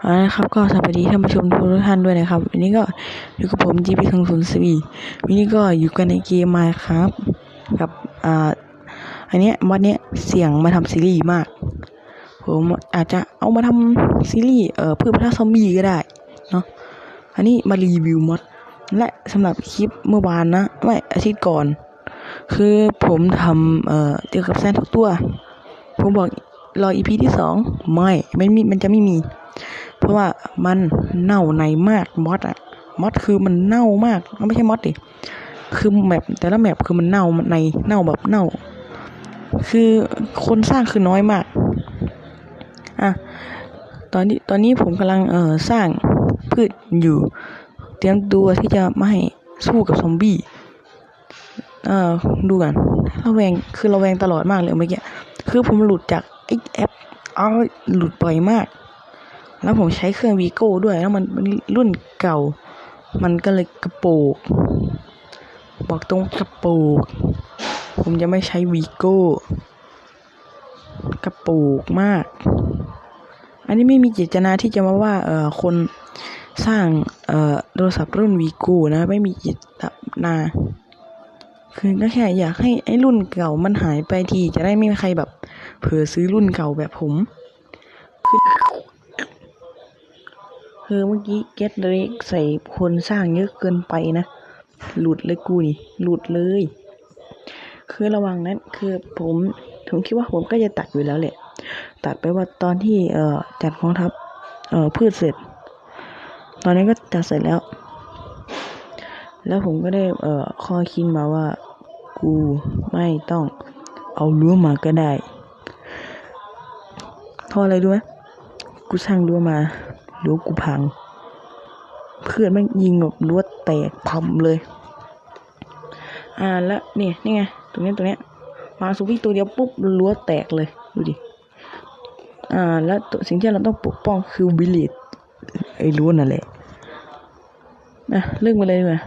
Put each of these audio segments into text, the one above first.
เอาละครับก็สวัสดีท่านผู้ชมทุกท่านด้วยนะครับ วันนี้ก็อยู่กับผม GP 2 0 4วันนี้ก็อยู่กันในเกมมาครับ กับอ่าอันเนี้ยวันเนี้ยเสียงมาทำซีรีส์มาก ผมอาจจะเอามาทำซีรีส์เอ่อเพื่อพัฒนาซอมบี้ก็ได้เนาะอันนี้มารีวิวมอดและสำหรับคลิปเมื่อวานนะไม่อาทิตย์ก่อน คือผมทำเอ่อเกี่ยวกับแซนทุกตัว ผมบอกรออีพีที่สองไม่ไม่มีมันจะไม่มี เพราะว่ามันเน่าในมากมอดอะมอดคือมันเน่ามากไม่ใช่มอดดิคือแมปแต่ละแมปคือมันเน่าในเน่าแบบเน่า คือคนสร้างคือน้อยมากอะตอนนี้ตอนนี้ผมกำลังเอ่อสร้างพืชอยู่ เตรียมตัวที่จะไม่ให้สู้กับซอมบี้เอ่อดูกันระแวงคือระแวงตลอดมากเลยเมื่อกี้คือผมหลุดจากไอ้แอปเอาหลุดบ่อยมาก แล้วผมใช้เครื่องวีโก้ด้วย แล้วมันมันรุ่นเก่า มันก็เลยกระโปกบอกตรงกระโปกผมจะไม่ใช้วีโก้ กระโปกมาก อันนี้ไม่มีเจตนาที่จะมาว่า เอ่อคนสร้าง เอ่อโทรศัพท์รุ่นวีโก้นะ ไม่มีเจตนาคือก็แค่อยากให้ไอ้รุ่นเก่ามันหายไปทีจะได้ไม่มีใครแบบ เผลอซื้อรุ่นเก่าแบบผมคือ คือเมื่อกี้เก็ตเล็กใส่คนสร้างเยอะเกินไปนะ หลุดเลยกูนี่ หลุดเลย คือระว่างนั้นคือผมผมคิดว่าผมก็จะตัดอยู่แล้วแหละ ตัดไปว่าตอนที่เอ่อจัดกองทัพเอ่อพืชเสร็จ ตอนนี้ก็จัดเสร็จแล้ว แล้วผมก็ได้เอ่อข้อคิดมาว่า กูไม่ต้องเอารั้วมาก็ได้เพราะอะไรรู้ไหมกูสร้างรั้วมา รั้วกูพัง เพื่อนแม่งยิงแบบรั้วแตกพัมเลย อ่าแล้วนี่นี่ไงตรงเนี้ยตรงเนี้ยมาสุวิตัวเดียวปุ๊บรั้วแตกเลยดูดิอ่า แล้วสิ่งที่เราต้องปกป้องคือวิลเลจไอ้รั้วนั่นแหละนะเรื่องมาเลยดีกว่า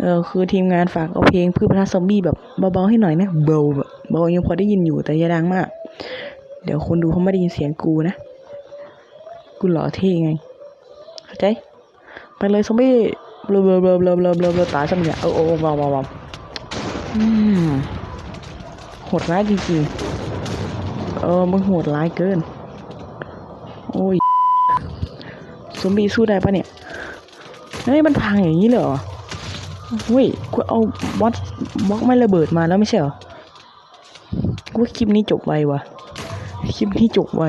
เออคือทีมงานฝากเอาเพลงพืชพันธุ์ซอมบี้แบบเบาๆให้หน่อยนะเบาแบบเบายังพอได้ยินอยู่แต่อย่าดังมาก เดี๋ยวคนดูเขาไม่ได้ยินเสียงกูนะ กูหล่อเท่ไงเข้าใจไปเลยซอมบี้เบลอเบลอเบลอเบลอเบลอเบลอเบลอตายซะมึงเนี่ยโอ้โอ้วาววาวาวอืมโหดร้ายจริงๆเออมึงโหดร้ายเกิน โอ้ยซอมบี้สู้ได้ปะเนี่ยเฮ้ยมันพังอย่างนี้เลยเหรอเฮ้ยกูเอาบอสบล็อกไม่ระเบิดมาแล้วไม่ใช่เหรอกูคลิปนี้จบไววะคลิปนี้จบไว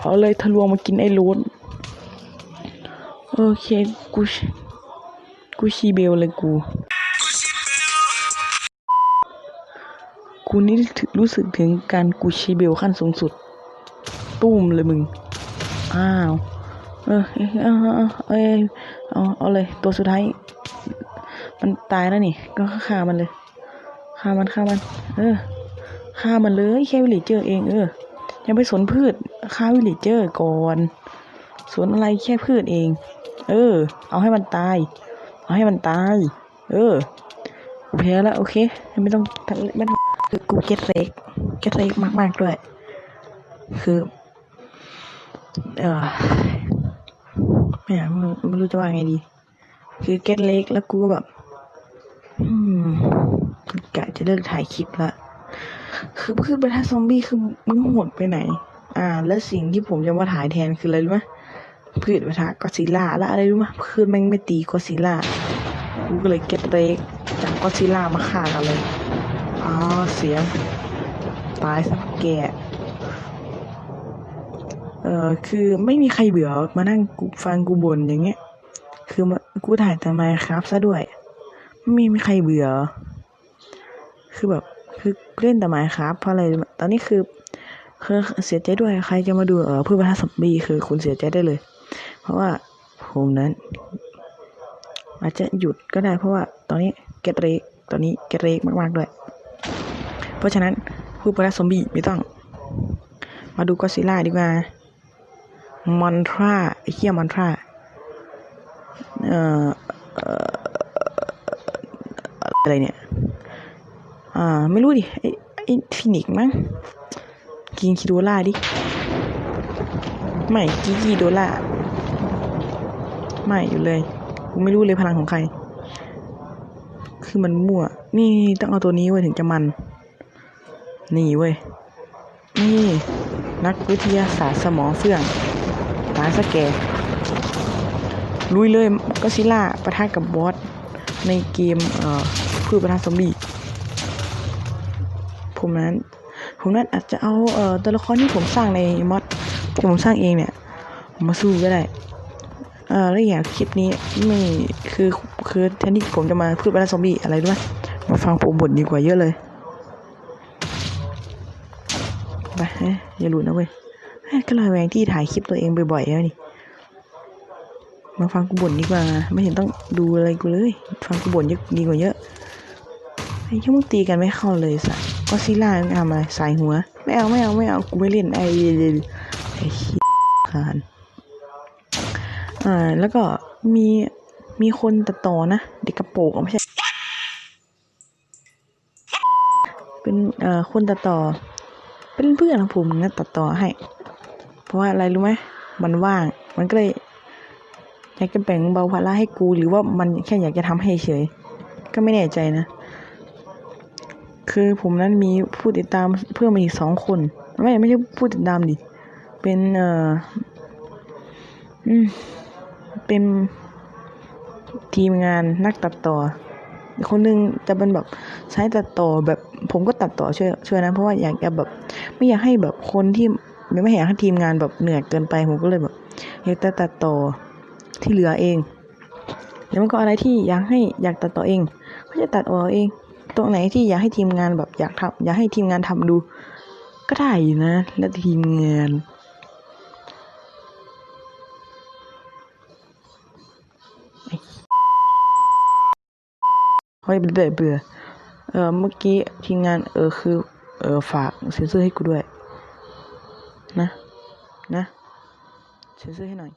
เอาเลยทะลวงมากินไอ้โรนโอเคกูชกูชีเบลเลยกู กูนี่รู้สึกถึงการกูชีเบลขั้นสูงสุด ตุ้มเลยมึง อ้าวเออเออเออเออเอาเอาเลย ตัวสุดท้าย มันตายแล้วนี่ ก็ฆ่ามันเลย ฆ่ามันฆ่ามัน เออ ฆ่ามันเลยแค่วิลเจเจอเอง เออ ยังไปสนพืชฆ่าวิลเลจเจอร์ก่อนสวนอะไรแค่พืชเอง เออ เอาให้มันตาย เอาให้มันตาย เออกูแพ้แล้ว โอเค ไม่ต้องไม่ต้องคือกูเก็ตเล็กเก็ตเล็กมาก ๆ ด้วย คือ เออไม่อยากไม่รู้ไม่รู้จะว่าไงดี คือเก็ตเล็กแล้วกูก็แบบ อืมกะจะเลิกถ่ายคลิปละ คือพืชบรรทัดซอมบี้คือมึงหมดไปไหน อ่า แล้วสิ่งที่ผมจะมาถ่ายแทนคืออะไรรู้ไหมพืชบรรทัดก็อดซิลล่าแล้วอะไรรู้ไหมพืชแม่งไม่ตีก็อดซิลล่ากูก็เลยเก็ตเล็กจากก็อดซิลล่ามาฆ่ากันเลยอ๋อเสียงตายสักแกเออคือไม่มีใครเบื่อมานั่งกูฟังกูบ่นอย่างเงี้ย คือมากูถ่ายแต่ไมครับซะด้วย ไม่มีใครเบื่อ คือแบบ คือเล่นแต่ไมครับเพราะอะไรตอนนี้คือคือเสียใจด้วยใครจะมาดูเออเพื่อพัฒนสัมบีคือคุณเสียใจได้เลย เพราะว่าผมนั้น อาจจะหยุดก็ได้ เพราะว่าตอนนี้เกตเรกตอนนี้เกตเรกมากๆด้วย เพราะฉะนั้นผู้พัฒนาซอมบีไม่ต้อง มาดูก็ซิล่าดีกว่ามอนทราไอ้เหี้ยมอนทราเอ่อเอ่ออะไรเนี่ย อ่า ไม่รู้ดิ ไอ้ไอ้ฟินิกมั้ง กินคิโดล่าดิ ไม่กีกีโดล่า ไม่อยู่เลย กูไม่รู้เลยพลังของใคร คือมันมั่ว นี่ต้องเอาตัวนี้ไว้ถึงจะมัน นี่เว้ย นี่ นักวิทยาศาสตร์สมองเสื่อง ตาสแกลุยเลยก็ซิล่าปะทะกับบอสในเกม เอ่อพืชประทะซอมบี้ ผมนั้น ผมนั้นอาจจะเอาเอ่อตัวละครที่ผมสร้างในมอดที่ผมสร้างเองเนี่ยมาสู้ก็ได้เอ่อแล้วอย่างคลิปนี้ไม่คือคือแทนที่ผมจะมาพูดว่าซอมบี้อะไรด้วย มาฟังผมบ่นดีกว่าเยอะเลยไปเอ้ยอย่าหลุดนะเว้ยเฮ้ยก็ระแวงที่ถ่ายคลิปตัวเองบ่อยๆแล้วนี่มาฟังกูบ่นดีกว่า ไม่เห็นต้องดูอะไรกูเลย ฟังกูบ่นเยอะดีกว่าเยอะไอ้ที่มึงตีกันไม่เข้าเลยสัส ก็ซิล่ามึงทำอะไรสายหัว ไม่เอาไม่เอาไม่เอากูไม่เล่นไอ้ไอ้ขี้คานอ่าแล้วก็มีมีคนตัดต่อนะเด็กกระโปรงไม่ใช่เป็นเอ่อคนตัดต่อ เป็นเพื่อนของผมนะตัดต่อให้ เพราะว่าอะไรรู้ไหมมันว่าง มันก็เลยอยากจะแบ่งเบาภาระให้กู หรือว่ามันแค่อยากจะทำให้เฉย ก็ไม่แน่ใจนะ คือผมนั้นมีผู้ติดตามเพิ่มมาอีกสองคน ไม่ไม่ใช่ผู้ติดตามดิ เป็นเอ่ออืมเป็นทีมงานนักตัดต่อ คนนึงจะเป็นแบบใช้ตัดต่อแบบผมก็ตัดต่อช่วยช่วยนะ เพราะว่าอยากจะแบบ ไม่อยากให้แบบคนที่ไม่อยากให้ทีมงานแบบเหนื่อยเกินไปผมก็เลยแบบอยากจะตัดต่อที่เหลือเองแล้วมันก็อะไรที่อยากให้อยากตัดต่อเอง ก็จะตัดออกเอง ตรงไหนที่อยากให้ทีมงานแบบอยากทำอยากให้ทีมงานทำดู ก็ได้นะ แล้วทีมงาน เฮ้ยเบื่อเบื่อเออเมื่อกี้ทีมงานเออคือ เออฝากเซ็นเซอร์ให้กูด้วย นะ นะเซ็นเซอร์ให้หน่อย